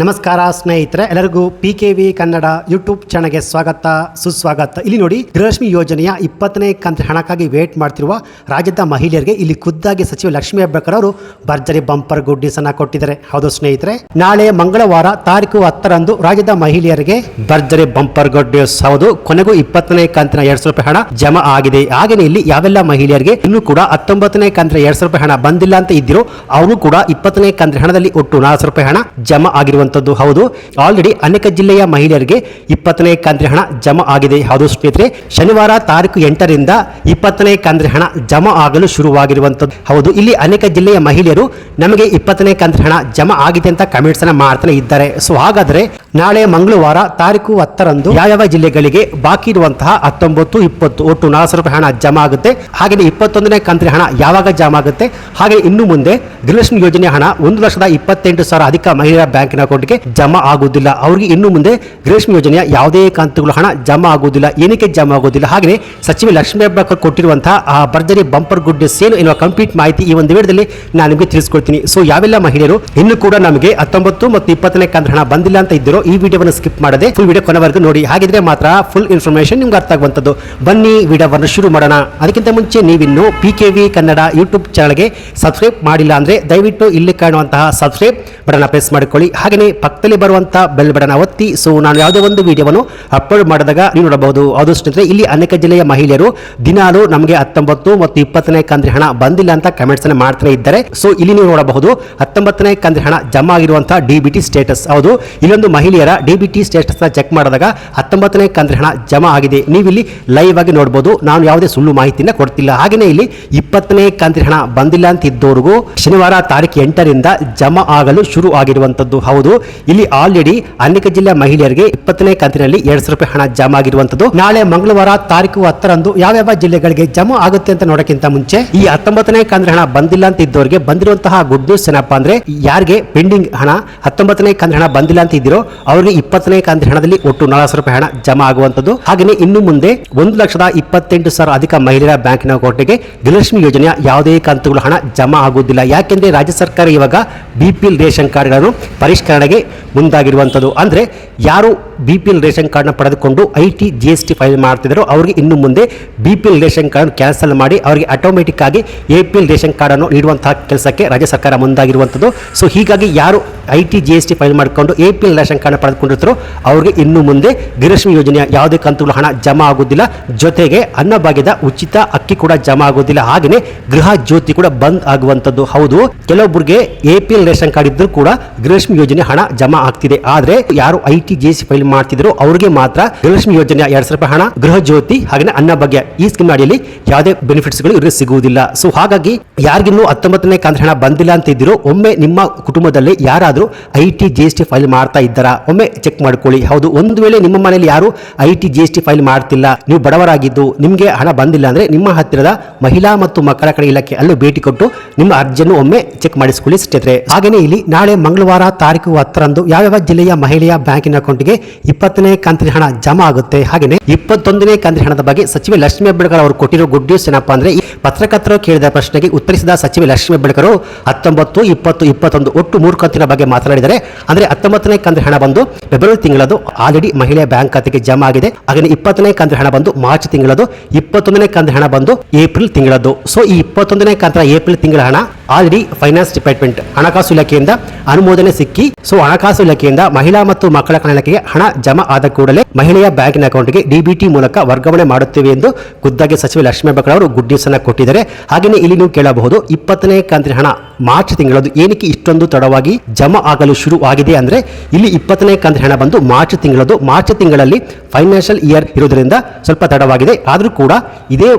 ನಮಸ್ಕಾರ ಸ್ನೇಹಿತರೆ, ಎಲ್ಲರಿಗೂ P K V Kannada YouTube ಚಾನಲ್ಗೆ ಸ್ವಾಗತ, ಸುಸ್ವಾಗತ. ಇಲ್ಲಿ ನೋಡಿ, ಗೃಹಲಕ್ಷ್ಮಿ ಯೋಜನೆಯ ಇಪ್ಪತ್ತನೇ ಕಂತು ಹಣಕ್ಕಾಗಿ ವೇಟ್ ಮಾಡ್ತಿರುವ ರಾಜ್ಯದ ಮಹಿಳೆಯರಿಗೆ ಇಲ್ಲಿ ಖುದ್ದಾಗಿ ಸಚಿವ ಲಕ್ಷ್ಮೀ ಹೆಬ್ಬಾಳ್ಕರ್ ಅವರು ಭರ್ಜರಿ ಬಂಪರ್ ಗುಡ್ ಅನ್ನ ಕೊಟ್ಟಿದ್ದಾರೆ. ಹೌದು ಸ್ನೇಹಿತರೆ, ನಾಳೆ ಮಂಗಳವಾರ ತಾರೀಕು ಹತ್ತರಂದು ರಾಜ್ಯದ ಮಹಿಳೆಯರಿಗೆ ಭರ್ಜರಿ ಬಂಪರ್ ಗುಡ್ ಹೌದು, ಕೊನೆಗೂ ಇಪ್ಪತ್ತನೇ ಕಂತಿನ ಎರಡ್ ಸಾವಿರ ರೂಪಾಯಿ ಹಣ ಜಮಾ ಆಗಿದೆ. ಹಾಗೆಯೇ ಇಲ್ಲಿ ಯಾವೆಲ್ಲ ಮಹಿಳೆಯರಿಗೆ ಇನ್ನೂ ಕೂಡ ಹತ್ತೊಂಬತ್ತನೇ ಕಂತಿನ ಎರಡ್ ಸಾವಿರ ರೂಪಾಯಿ ಹಣ ಬಂದಿಲ್ಲ ಅಂತ ಇದ್ದಿರೋ ಅವರು ಕೂಡ ಇಪ್ಪತ್ತನೇ ಕಂತಿನ ಹಣದಲ್ಲಿ ಒಟ್ಟು ನಾಲ್ಕು ರೂಪಾಯಿ ಹಣ ಜಮಾ ಆಗಿರುವಂತದ್ದು ಹೌದು. ಆಲ್ರೆಡಿ ಅನೇಕ ಜಿಲ್ಲೆಯ ಮಹಿಳೆಯರಿಗೆ ಇಪ್ಪತ್ತನೇ ಕಂತಿನ ಹಣ ಜಮಾ ಆಗಿದೆ. ಹೌದು ಸ್ನೇಹಿತರೆ, ಶನಿವಾರ ತಾರೀಕು ಎಂಟರಿಂದ ಇಪ್ಪತ್ತನೇ ಕಂತಿನ ಹಣ ಜಮಾ ಆಗಲು ಶುರುವಾಗಿರುವಂಥದ್ದು. ಹೌದು, ಇಲ್ಲಿ ಅನೇಕ ಜಿಲ್ಲೆಯ ಮಹಿಳೆಯರು ನಮಗೆ ಇಪ್ಪತ್ತನೇ ಕಂತಿನ ಹಣ ಜಮಾ ಆಗಿದೆ ಅಂತ ಕಮೆಂಟ್ಸ್ ಅನ್ನ ಮಾಡ್ತಾನೆ ಇದ್ದಾರೆ. ಸೊ ಹಾಗಾದ್ರೆ ನಾಳೆ ಮಂಗಳವಾರ ತಾರೀಕು ಹತ್ತರಂದು ಯಾವ್ಯಾವ ಜಿಲ್ಲೆಗಳಿಗೆ ಬಾಕಿ ಇರುವಂತಹ ಹತ್ತೊಂಬತ್ತು, ಇಪ್ಪತ್ತು ಒಟ್ಟು ನಾಲ್ಕು ಸಾವಿರ ರೂಪಾಯಿ ಹಣ ಜಮಾ ಆಗುತ್ತೆ. ಹಾಗೆಯೇ ಇಪ್ಪತ್ತೊಂದನೇ ಕಂತಿನ ಹಣ ಯಾವಾಗ ಜಮಾ ಆಗುತ್ತೆ? ಹಾಗೆ ಇನ್ನು ಮುಂದೆ ಗೃಹಲಕ್ಷ್ಮಿ ಯೋಜನೆ ಹಣ ಒಂದು ಲಕ್ಷದ ಇಪ್ಪತ್ತೆಂಟು ಸಾವಿರ ಅಧಿಕ ಮಹಿಳಾ ಬ್ಯಾಂಕಿನ ಅಕೌಂಟ್ಗೆ ಜಮಾ ಆಗುವುದಿಲ್ಲ. ಅವರಿಗೆ ಇನ್ನು ಮುಂದೆ ಗೃಹಲಕ್ಷ್ಮಿ ಯೋಜನೆಯ ಯಾವುದೇ ಕಂತುಗಳು ಹಣ ಜಮಾ ಆಗುವುದಿಲ್ಲ, ಏನಕ್ಕೆ ಜಮಾ ಆಗುವುದಿಲ್ಲ. ಹಾಗೆಯೇ ಸಚಿವ ಲಕ್ಷ್ಮೀ ಹೆಬ್ಬಾಳ್ಕರ್ ಕೊಟ್ಟಿರುವಂತಹ ಆ ಭರ್ಜರಿ ಬಂಪರ್ ಗುಡ್ ಸೇಲ್ ಎನ್ನುವ ಕಂಪ್ಲೀಟ್ ಮಾಹಿತಿ ಈ ಒಂದು ವಿಡಿಯೋದಲ್ಲಿ ನಾನು ನಿಮಗೆ ತಿಳಿಸ್ಕೊಡ್ತೀನಿ. ಸೊ, ಯಾವೆಲ್ಲ ಮಹಿಳೆಯರು ಇನ್ನು ಕೂಡ ನಮಗೆ ಹತ್ತೊಂಬತ್ತು ಮತ್ತು ಇಪ್ಪತ್ತನೇ ಕಂತು ಹಣ ಬಂದಿಲ್ಲ ಅಂತ ಇದ್ದಿರೋ ಈ ವಿಡಿಯೋವನ್ನು ಸ್ಕಿಪ್ ಮಾಡದೆ ಫುಲ್ ವಿಡಿಯೋ ಕೊನೆವರೆಗೂ ನೋಡಿ. ಹಾಗಿದ್ರೆ ಮಾತ್ರ ಫುಲ್ ಇನ್ಫಾರ್ಮೇಶನ್ ನಿಮ್ಗೆ ಅರ್ಥ ಆಗುವಂಥದ್ದು. ಬನ್ನಿ, ವಿಡಿಯೋವನ್ನು ಶುರು ಮಾಡೋಣ. ಅದಕ್ಕಿಂತ ಮುಂಚೆ ನೀವಿನ್ನು P K V Kannada YouTube ಚಾನಲ್ಗೆ ಸಬ್ಸ್ಕ್ರೈಬ್ ಮಾಡಿಲ್ಲ ಅಂದ್ರೆ ದಯವಿಟ್ಟು ಇಲ್ಲಿ ಕಾಣುವಂತಹ ಸಬ್ಸ್ಕ್ರೈಬ್ ಬಟನ್ ಪ್ರೆಸ್ ಮಾಡಿಕೊಳ್ಳಿ. ಹಾಗೆಯೇ ಪಕ್ಕದಲ್ಲಿ ಬರುವಂತಹ ಬೆಲ್ ಬಟನ್ ಒತ್ತಿ. ಸೊ ನಾನು ಯಾವುದೇ ಒಂದು ವಿಡಿಯೋವನ್ನು ಅಪ್ಲೋಡ್ ಮಾಡಿದಾಗ ನೀವು ನೋಡಬಹುದು. ಅದು ಸ್ನೇಹಿತರೆ, ಇಲ್ಲಿ ಅನೇಕ ಜಿಲ್ಲೆಯ ಮಹಿಳೆಯರು ದಿನಾಲು ನಮಗೆ ಹತ್ತೊಂಬತ್ತು ಮತ್ತು ಇಪ್ಪತ್ತನೇ ಕಂದ್ರಿ ಹಣ ಬಂದಿಲ್ಲ ಅಂತ ಕಮೆಂಟ್ಸ್ ಅನ್ನು ಮಾಡ್ತಾನೆ ಇದ್ದಾರೆ. ಸೊ ಇಲ್ಲಿ ನೀವು ನೋಡಬಹುದು ಹತ್ತೊಂಬತ್ತನೇ ಕಂದ್ರಿ ಹಣ ಜಮಾ ಆಗಿರುವಂತಹ ಡಿ ಸ್ಟೇಟಸ್ ಹೌದು, ಇಲ್ಲೊಂದು ಮಹಿಳೆಯರ DBT B T status check ಮಾಡಿದಾಗ ಹತ್ತೊಂಬತ್ತನೇ ಕಂದ್ರೆ ಹಣ ಜಮಾ ಆಗಿದೆ. ನೀವಿಲ್ಲಿ ಲೈವ್ ಆಗಿ ನೋಡಬಹುದು ನಾನು ಯಾವುದೇ ಸುಳ್ಳು ಮಾಹಿತಿನ ಕೊಡ್ತಿಲ್ಲ. ಹಾಗೆಯೇ ಇಲ್ಲಿ ಇಪ್ಪತ್ತನೇ ಕಂದ್ರೆ ಹಣ ಬಂದಿಲ್ಲ ಅಂತ ಇದ್ದವರಿಗೂ ಶನಿವಾರ ತಾರೀಕು ಎಂಟರಿಂದ ಜಮಾ ಆಗಲು ಶುರು ಆಗಿರುವಂತದ್ದು ಹೌದು. ಇಲ್ಲಿ ಆಲ್ರೆಡಿ ಅನೇಕ ಜಿಲ್ಲೆ ಮಹಿಳೆಯರಿಗೆ ಇಪ್ಪತ್ತನೇ ಕಂತಿನಲ್ಲಿ ಎರಡ್ ಸಾವಿರ ರೂಪಾಯಿ ಹಣ ಜಮಾ ಆಗಿರುವಂತದ್ದು ನಾಳೆ ಮಂಗಳವಾರ ತಾರೀಕು ಹತ್ತರಂದು ಯಾವ್ಯಾವ ಜಿಲ್ಲೆಗಳಿಗೆ ಜಮಾ ಆಗುತ್ತೆ ಅಂತ ನೋಡಕ್ಕಿಂತ ಮುಂಚೆ ಈ ಹತ್ತೊಂಬತ್ತನೇ ಕಂದ್ರೆ ಹಣ ಬಂದಿಲ್ಲ ಅಂತ ಇದ್ದವರಿಗೆ ಬಂದಿರುವಂತಹ ಗುಡ್ ನ್ಯೂಸ್ ಏನಪ್ಪಾ ಅಂದ್ರೆ ಯಾರಿಗೆ ಪೆಂಡಿಂಗ್ ಹಣ ಹತ್ತೊಂಬತ್ತನೇ ಕಂದ್ರೆ ಹಣ ಬಂದಿಲ್ಲ ಅಂತ ಇದ್ದೀರೋ ಅವರಿಗೆ ಇಪ್ಪತ್ತನೇ ಕಂತಿನ ಹಣದಲ್ಲಿ ಒಟ್ಟು ನಾಲ್ಕು ಸಾವಿರ ರೂಪಾಯಿ ಹಣ ಜಮಾ ಆಗುವಂತದ್ದು ಹಾಗೆಯೇ ಇನ್ನು ಮುಂದೆ ಒಂದು ಲಕ್ಷದ ಇಪ್ಪತ್ತೆಂಟು ಸಾವಿರ ಅಧಿಕ ಮಹಿಳೆಯರ ಬ್ಯಾಂಕಿನ ಅಕೌಂಟ್ಗೆ ಗೃಹಲಕ್ಷ್ಮಿ ಯೋಜನೆಯ ಯಾವುದೇ ಕಂತುಗಳು ಹಣ ಜಮಾ ಆಗುವುದಿಲ್ಲ. ಯಾಕೆಂದ್ರೆ ರಾಜ್ಯ ಸರ್ಕಾರ ಇವಾಗ ಬಿ ಪಿ ಎಲ್ ರೇಷನ್ ಕಾರ್ಡ್ಗಳನ್ನು ಪರಿಷ್ಕರಣೆಗೆ ಮುಂದಾಗಿರುವಂಥದ್ದು. ಅಂದ್ರೆ ಯಾರು ಬಿ ಪಿ ಎಲ್ ರೇಷನ್ ಕಾರ್ಡ್ನ ಪಡೆದುಕೊಂಡು I T G S T file ಮಾಡ್ತಿದ್ದರು ಅವರಿಗೆ ಇನ್ನು ಮುಂದೆ B P L ration card cancel ಮಾಡಿ ಅವರಿಗೆ ಆಟೋಮೆಟಿಕ್ ಆಗಿ ಎ ಪಿ ಎಲ್ ರೇಷನ್ ಕಾರ್ಡನ್ನು ನೀಡುವಂತಹ ಕೆಲಸಕ್ಕೆ ರಾಜ್ಯ ಸರ್ಕಾರ ಮುಂದಾಗಿರುವಂಥದ್ದು. ಸೊ, ಹೀಗಾಗಿ ಯಾರು I T G S T file ಮಾಡಿಕೊಂಡು A P L ration card ಪಡೆದುಕೊಂಡಿರ್ತಾರೋ ಅವರಿಗೆ ಇನ್ನು ಮುಂದೆ ಗೃಹಲಕ್ಷ್ಮಿ ಯೋಜನೆಯ ಯಾವುದೇ ಕಂತುಗಳು ಹಣ ಜಮಾ ಆಗುವುದಿಲ್ಲ. ಜೊತೆಗೆ ಅನ್ನಭಾಗ್ಯದ ಉಚಿತ ಅಕ್ಕಿ ಕೂಡ ಜಮಾ ಆಗುವುದಿಲ್ಲ. ಹಾಗೆಯೇ ಗೃಹ ಜ್ಯೋತಿ ಕೂಡ ಬಂದ್ ಆಗುವಂತದ್ದು ಹೌದು ಕೆಲವೊಬ್ಬರಿಗೆ A P L ration card ಇದ್ರೂ ಕೂಡ ಗೃಹಲಕ್ಷ್ಮಿ ಯೋಜನೆ ಹಣ ಜಮಾ ಆಗ್ತಿದೆ. ಆದರೆ ಯಾರು I T G S file ಮಾಡ್ತಿದ್ರು, ಅವರಿಗೆ ಮಾತ್ರ ಗೃಹಲಕ್ಷ್ಮಿ ಯೋಜನೆ ಎರಡ್ ಸಾವಿರ ರೂಪಾಯಿ ಹಣ, ಗೃಹ ಜ್ಯೋತಿ ಹಾಗೆ ಅನ್ನಭಾಗ್ಯ ಈ ಸ್ಕೀಮ್ ಅಡಿಯಲ್ಲಿ ಯಾವುದೇ ಬೆನಿಫಿಟ್ಸ್ಗಳು ಇವರಿಗೆ ಸಿಗುವುದಿಲ್ಲ. ಸೊ ಹಾಗಾಗಿ ಯಾರಿಗಿನ್ನೂ ಹತ್ತೊಂಬತ್ತನೇ ಕಂತ ಹಣ ಬಂದಿಲ್ಲ ಅಂತ ಇದ್ದಿರೋ, ಒಮ್ಮೆ ನಿಮ್ಮ ಕುಟುಂಬದಲ್ಲಿ ಯಾರಾದರೂ I T G S T file ಮಾಡ್ತಾ ಇದ್ದಾರಾ, ಒಮ್ಮೆ ಚೆಕ್ ಮಾಡ್ಕೊಳ್ಳಿ. ಹೌದು, ಒಂದು ವೇಳೆ ನಿಮ್ಮ ಮನೆಯಲ್ಲಿ ಯಾರು I T G S T file ಮಾಡ್ತಿಲ್ಲ, ನೀವು ಬಡವರಾಗಿದ್ದು, ನಿಮಗೆ ಹಣ ಬಂದಿಲ್ಲ ಅಂದ್ರೆ ನಿಮ್ಮ ಹತ್ತಿರದ ಮಹಿಳಾ ಮತ್ತು ಮಕ್ಕಳ ಕಡೆ ಇಲಾಖೆ ಅಲ್ಲೂ ಭೇಟಿ ಕೊಟ್ಟು ನಿಮ್ಮ ಅರ್ಜಿಯನ್ನು ಒಮ್ಮೆ ಚೆಕ್ ಮಾಡಿಸಿಕೊಳ್ಳಿ ಸ್ನೇಹಿತರೆ. ಹಾಗೆಯೇ ಇಲ್ಲಿ ನಾಳೆ ಮಂಗಳವಾರ ತಾರೀಕು ಹತ್ತರಂದು ಯಾವ್ಯಾವ ಜಿಲ್ಲೆಯ ಮಹಿಳೆಯ ಬ್ಯಾಂಕಿನ ಅಕೌಂಟ್ಗೆ ಇಪ್ಪತ್ತನೇ ಕಂತಿನ ಹಣ ಜಮಾ ಆಗುತ್ತೆ. ಹಾಗೆಯೇ ಇಪ್ಪತ್ತೊಂದನೇ ಕಂತಿನ ಹಣದ ಬಗ್ಗೆ ಸಚಿವ ಲಕ್ಷ್ಮೀ ಹೆಬ್ಬಾಳ್ಕರ್ ಅವರು ಕೊಟ್ಟಿರೋ ಗುಡ್ ನ್ಯೂಸ್ ಏನಪ್ಪಾ ಅಂದ್ರೆ ಈ ಪತ್ರಕರ್ತರು ಕೇಳಿದ ಪ್ರಶ್ನೆಗೆ ಉತ್ತರಿಸಿದ ಸಚಿವ ಲಕ್ಷ್ಮೀ ಹೆಬ್ಬಾಳ್ಕರ್ ಹತ್ತೊಂಬತ್ತು, ಇಪ್ಪತ್ತು, ಇಪ್ಪತ್ತೊಂದು ಒಟ್ಟು ಮೂರು ಕಂತಿನ ಬಗ್ಗೆ ಮಾತನಾಡಿದರೆ ಅಂದ್ರೆ ಹತ್ತೊಂಬತ್ತನೇ ಕಂತಿನ ಹಣ ಬಂದು ಫೆಬ್ರವರಿ ತಿಂಗಳದು ಆಲ್ರೆಡಿ ಮಹಿಳೆಯ ಬ್ಯಾಂಕ್ ಖಾತೆಗೆ ಜಮಾ ಆಗಿದೆ. ಹಾಗೆ ಇಪ್ಪತ್ತನೇ ಕಂತಿನ ಹಣ ಬಂದು ಮಾರ್ಚ್ ತಿಂಗಳದು, ಇಪ್ಪತ್ತೊಂದನೇ ಕಂತಿನ ಹಣ ಬಂದು ಏಪ್ರಿಲ್ ತಿಂಗಳದ್ದು ಸೊ ಈ ಇಪ್ಪತ್ತೊಂದನೇ ಕಂತಿನ ಏಪ್ರಿಲ್ ತಿಂಗಳ ಹಣ ಆಲ್ರೆಡಿ ಫೈನಾನ್ಸ್ ಡಿಪಾರ್ಟ್ಮೆಂಟ್ ಹಣಕಾಸು ಇಲಾಖೆಯಿಂದ ಅನುಮೋದನೆ ಸಿಕ್ಕಿ, ಸೊ ಹಣಕಾಸು ಇಲಾಖೆಯಿಂದ ಮಹಿಳಾ ಮತ್ತು ಮಕ್ಕಳ ಕಲ್ಯಾಣಕ್ಕೆ ಹಣ ಜಮಾ ಆದ ಕೂಡಲೇ ಮಹಿಳೆಯ ಬ್ಯಾಂಕಿನ ಅಕೌಂಟ್ಗೆ ಡಿಬಿಟಿ ಮೂಲಕ ವರ್ಗಾವಣೆ ಮಾಡುತ್ತೇವೆ ಎಂದು ಖುದ್ದಾಗಿ ಸಚಿವ ಲಕ್ಷ್ಮೀ ಬಕ್ಕಳ ಅವರು ಗುಡ್ ನ್ಯೂಸ್ ಅನ್ನು ಕೊಟ್ಟಿದ್ದಾರೆ. ಹಾಗೆಯೇ ಇಲ್ಲಿ ನೀವು ಕೇಳಬಹುದು, ಇಪ್ಪತ್ತನೇ ಕಂತಿನ ಹಣ ಮಾರ್ಚ್ ತಿಂಗಳದು ಏನಕ್ಕೆ ಇಷ್ಟೊಂದು ತಡವಾಗಿ ಜಮಾ ಆಗಲು ಶುರು ಆಗಿದೆ ಅಂದ್ರೆ ಇಲ್ಲಿ ಇಪ್ಪತ್ತನೇ ಕಂತಿನ ಹಣ ಬಂದು ಮಾರ್ಚ್ ತಿಂಗಳದು ಮಾರ್ಚ್ ತಿಂಗಳಲ್ಲಿ ಫೈನಾನ್ಷಿಯಲ್ ಇಯರ್ ಇರೋದ್ರಿಂದ ಸ್ವಲ್ಪ ತಡವಾಗಿದೆ. ಆದರೂ ಕೂಡ ಇದೇ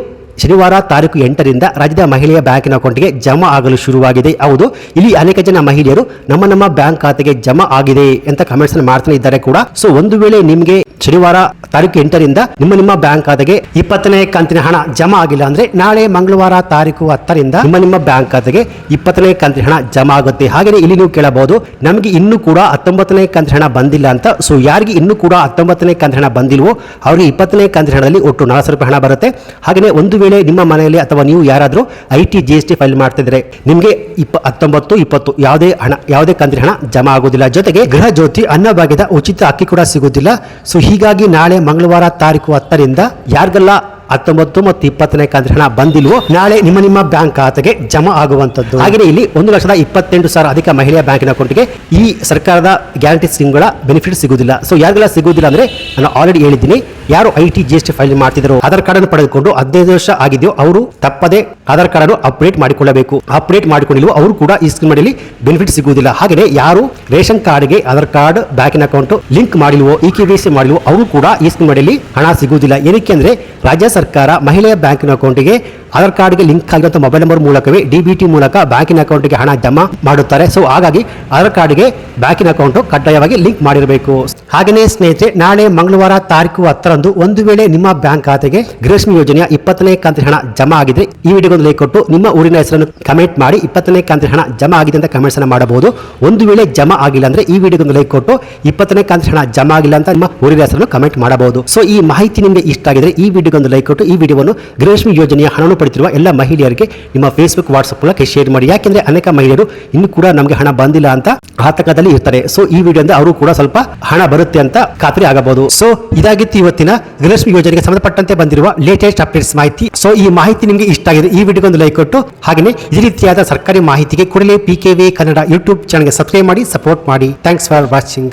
ಶನಿವಾರ ತಾರೀಕು ಎಂಟರಿಂದ ರಾಜ್ಯದ ಮಹಿಳೆಯ ಬ್ಯಾಂಕಿನ ಅಕೌಂಟ್ಗೆ ಜಮಾ ಆಗಲು ಶುರುವಾಗಿದೆ. ಹೌದು, ಇಲ್ಲಿ ಅನೇಕ ಜನ ಮಹಿಳೆಯರು ನಮ್ಮ ನಮ್ಮ ಬ್ಯಾಂಕ್ ಖಾತೆಗೆ ಜಮಾ ಆಗಿದೆ ಅಂತ ಕಮೆಂಟ್ಸ್ ಮಾಡ್ತಾನೆ ಇದ್ದಾರೆ ಕೂಡ. ಸೊ ಒಂದು ವೇಳೆ ನಿಮಗೆ ಶನಿವಾರ ತಾರೀಕು ಎಂಟರಿಂದ ನಿಮ್ಮ ನಿಮ್ಮ ಬ್ಯಾಂಕ್ ಖಾತೆಗೆ ಇಪ್ಪತ್ತನೇ ಕಂತಿನ ಹಣ ಜಮಾ ಆಗಿಲ್ಲ ಅಂದ್ರೆ ನಾಳೆ ಮಂಗಳವಾರ ತಾರೀಕು ಹತ್ತರಿಂದ ನಿಮ್ಮ ನಿಮ್ಮ ಬ್ಯಾಂಕ್ ಖಾತೆಗೆ ಇಪ್ಪತ್ತನೇ ಕಂತಿನ ಹಣ ಜಮಾ ಆಗುತ್ತೆ. ಹಾಗೆಯೇ ಇಲ್ಲಿ ನೀವು ಕೇಳಬಹುದು, ನಮಗೆ ಇನ್ನೂ ಕೂಡ ಹತ್ತೊಂಬತ್ತನೇ ಕಂತಿನ ಹಣ ಬಂದಿಲ್ಲ ಅಂತ. ಸೊ ಯಾರಿಗೆ ಇನ್ನೂ ಕೂಡ ಹತ್ತೊಂಬತ್ತನೇ ಕಂತಿನ ಹಣ ಬಂದಿಲ್ವೋ, ಅವರಿಗೆ ಇಪ್ಪತ್ತನೇ ಕಂತಿನ ಹಣದಲ್ಲಿ ಒಟ್ಟು ನಾಲ್ಕು ರೂಪಾಯಿ ಹಣ ಬರುತ್ತೆ. ಹಾಗೆಯೇ ಒಂದು ವೇಳೆ ನಿಮ್ಮ ಮನೆಯಲ್ಲಿ ಅಥವಾ ನೀವು ಯಾರಾದರೂ I T, G S T file ಮಾಡ್ತಿದ್ರೆ, ನಿಮಗೆ ಇಪ್ಪ, ಹತ್ತೊಂಬತ್ತು, ಇಪ್ಪತ್ತು ಯಾವುದೇ ಹಣ, ಯಾವುದೇ ಕಂತಿನ ಹಣ ಜಮಾ ಆಗೋದಿಲ್ಲ ಜೊತೆಗೆ ಗೃಹ ಜ್ಯೋತಿ, ಅನ್ನಭಾಗ್ಯದ ಉಚಿತ ಅಕ್ಕಿ ಕೂಡ ಸಿಗೋದಿಲ್ಲ ಸೊ ಹೀಗಾಗಿ ನಾಳೆ ಮಂಗಳವಾರ ತಾರೀಕು ಹತ್ತರಿಂದ ಯಾರಿಗೆಲ್ಲ ಹತ್ತೊಂಬತ್ತು ಮತ್ತು ಇಪ್ಪತ್ತನೇ ಕಂತಿನ ಹಣ ಬಂದಿಲ್ವೋ ನಾಳೆ ನಿಮ್ಮ ನಿಮ್ಮ ಬ್ಯಾಂಕ್ ಖಾತೆಗೆ ಜಮಾ ಆಗುವಂತದ್ದು ಹಾಗೆಯೇ ಇಲ್ಲಿ ಒಂದು ಲಕ್ಷದ ಇಪ್ಪತ್ತೆಂಟು ಸಾವಿರ ಅಧಿಕ ಮಹಿಳೆಯ ಬ್ಯಾಂಕಿನ ಅಕೌಂಟ್ಗೆ ಈ ಸರ್ಕಾರದ ಗ್ಯಾರಂಟಿ ಸ್ಕೀಮ್ಗಳ ಬೆನಿಫಿಟ್ ಸಿಗುವುದಿಲ್ಲ. ಸೊ ಯಾರಿಗೆಲ್ಲ ಸಿಗುವುದಿಲ್ಲ ಅಂದ್ರೆ ನಾನು ಆಲ್ರೆಡಿ ಹೇಳಿದ್ದೀನಿ. ಯಾರು I T G S T file ಮಾಡ್ತಿದ್ರು ಆಧಾರ್ ಕಾರ್ಡ್ ಅನ್ನು ಪಡೆದುಕೊಂಡು ಹದಿನೈದು ವರ್ಷ ಆಗಿದೆಯೋ ಅವರು ತಪ್ಪದೆ ಆಧಾರ್ ಕಾರ್ಡ್ ಅನ್ನು ಅಪ್ಡೇಟ್ ಮಾಡಿಕೊಳ್ಳಬೇಕು. ಅಪ್ಡೇಟ್ ಮಾಡಿಕೊಂಡಿಲ್ಲ ಅವರು ಕೂಡ ಈ ಸ್ಕೀಮ್ ಅಡಿಯಲ್ಲಿ ಬೆನಿಫಿಟ್ ಸಿಗುವುದಿಲ್ಲ. ಹಾಗೆಯೇ ಯಾರು ರೇಷನ್ ಕಾರ್ಡ್ಗೆ ಆಧಾರ್ ಕಾರ್ಡ್, ಬ್ಯಾಂಕಿನ ಅಕೌಂಟ್ ಲಿಂಕ್ ಮಾಡಿಲ್ವೋ, ಇ ಕೆ ವಿ ಸಿ ಮಾಡಿಲ್ವೋ, ಅವರು ಕೂಡ ಈ ಸ್ಕೀಮ್ ಅಡಿಯಲ್ಲಿ ಹಣ ಸಿಗುವುದಿಲ್ಲ. ಏನಕ್ಕೆ ಅಂದ್ರೆ ರಾಜ್ಯ ಸರ್ಕಾರ ಮಹಿಳೆಯ ಬ್ಯಾಂಕಿನ ಅಕೌಂಟ್ಗೆ ಆಧಾರ್ ಕಾರ್ಡ್ಗೆ ಲಿಂಕ್ ಆಗಿರುವಂತಹ ಮೊಬೈಲ್ ನಂಬರ್ ಮೂಲಕವೇ ಡಿ ಬಿ ಟಿ ಮೂಲಕ ಬ್ಯಾಂಕಿನ ಅಕೌಂಟ್ಗೆ ಹಣ ಜಮಾ ಮಾಡುತ್ತಾರೆ. ಸೊ ಹಾಗಾಗಿ ಆಧಾರ್ ಕಾರ್ಡ್ಗೆ ಬ್ಯಾಂಕಿನ ಅಕೌಂಟ್ ಕಡ್ಡಾಯವಾಗಿ ಲಿಂಕ್ ಮಾಡಿರಬೇಕು. ಹಾಗೆಯೇ ಸ್ನೇಹಿತರೆ, ನಾಳೆ ಮಂಗಳವಾರ ತಾರೀಕು ಹತ್ತರಂದು ಒಂದು ವೇಳೆ ನಿಮ್ಮ ಬ್ಯಾಂಕ್ ಖಾತೆಗೆ ಗೃಹಲಕ್ಷ್ಮಿ ಯೋಜನೆಯ ಇಪ್ಪತ್ತನೇ ಕಂತಿನ ಹಣ ಜಮಾ ಆಗಿದ್ರೆ ಈ ವಿಡಿಯೋಗೊಂದು ಲೈಕ್ ಕೊಟ್ಟು ನಿಮ್ಮ ಊರಿನ ಹೆಸರನ್ನು ಕಮೆಂಟ್ ಮಾಡಿ ಇಪ್ಪತ್ತನೇ ಕಂತಿನ ಹಣ ಜಮಾ ಆಗಿದೆ ಅಂತ ಕಮೆಂಟ್ಸ್ ಅನ್ನು ಮಾಡಬಹುದು. ಒಂದು ವೇಳೆ ಜಮಾ ಆಗಿಲ್ಲ ಅಂದ್ರೆ ಈ ವಿಡಿಯೋಗೊಂದು ಲೈಕ್ ಕೊಟ್ಟು ಇಪ್ಪತ್ತನೇ ಕಂತಿನ ಹಣ ಜಮಾ ಆಗಿಲ್ಲ ಅಂತ ನಿಮ್ಮ ಊರಿನ ಹೆಸರನ್ನು ಕಮೆಂಟ್ ಮಾಡಬಹುದು. ಸೊ ಈ ಮಾಹಿತಿ ನಿಮಗೆ ಇಷ್ಟ ಆಗಿದ್ರೆ ಈ ವಿಡಿಯೋಗೊಂದು ಲೈಕ್ ಕೊಟ್ಟು ಈ ವಿಡಿಯೋವನ್ನು ಗೃಹಲಕ್ಷ್ಮಿ ಯೋಜನೆಯ ಹಣವನ್ನು ಪಡೆದಿರುವ ಎಲ್ಲ ಮಹಿಳೆಯರಿಗೆ ನಿಮ್ಮ ಫೇಸ್ಬುಕ್ ವಾಟ್ಸ್ಆಪ್ ಮೂಲಕ ಶೇರ್ ಮಾಡಿ. ಯಾಕೆಂದ್ರೆ ಅನೇಕ ಮಹಿಳೆಯರು ಇನ್ನು ಕೂಡ ನಮಗೆ ಹಣ ಬಂದಿಲ್ಲ ಅಂತ ಆತಂಕದಲ್ಲಿ ಇರ್ತಾರೆ. ಸೊ ಈ ವಿಡಿಯೋದಿಂದ ಅವರು ಕೂಡ ಸ್ವಲ್ಪ ಹಣ ಬರುತ್ತೆ ಅಂತ ಖಾತ್ರಿ ಆಗಬಹುದು. ಸೊ ಇದಾಗಿತ್ತು ಇವತ್ತಿನ ಗೃಹಲಕ್ಷ್ಮಿ ಯೋಜನೆಗೆ ಸಂಬಂಧಪಟ್ಟಂತೆ ಬಂದಿರುವ ಲೇಟೆಸ್ಟ್ ಅಪ್ಡೇಟ್ಸ್ ಮಾಹಿತಿ. ಸೊ ಈ ಮಾಹಿತಿ ನಿಮಗೆ ಇಷ್ಟ ಆಗಿದೆ ಈ ವಿಡಿಯೋಗೊಂದು ಲೈಕ್ ಕೊಟ್ಟು ಹಾಗೆ ಈ ರೀತಿಯಾದ ಸರ್ಕಾರಿ ಮಾಹಿತಿಗೆ ಕೂಡಲೇ P K V Kannada YouTube ಚಾನಲ್ಗೆ ಸಬ್ಸ್ಕ್ರೈಬ್ ಮಾಡಿ ಸಪೋರ್ಟ್ ಮಾಡಿ. Thanks for watching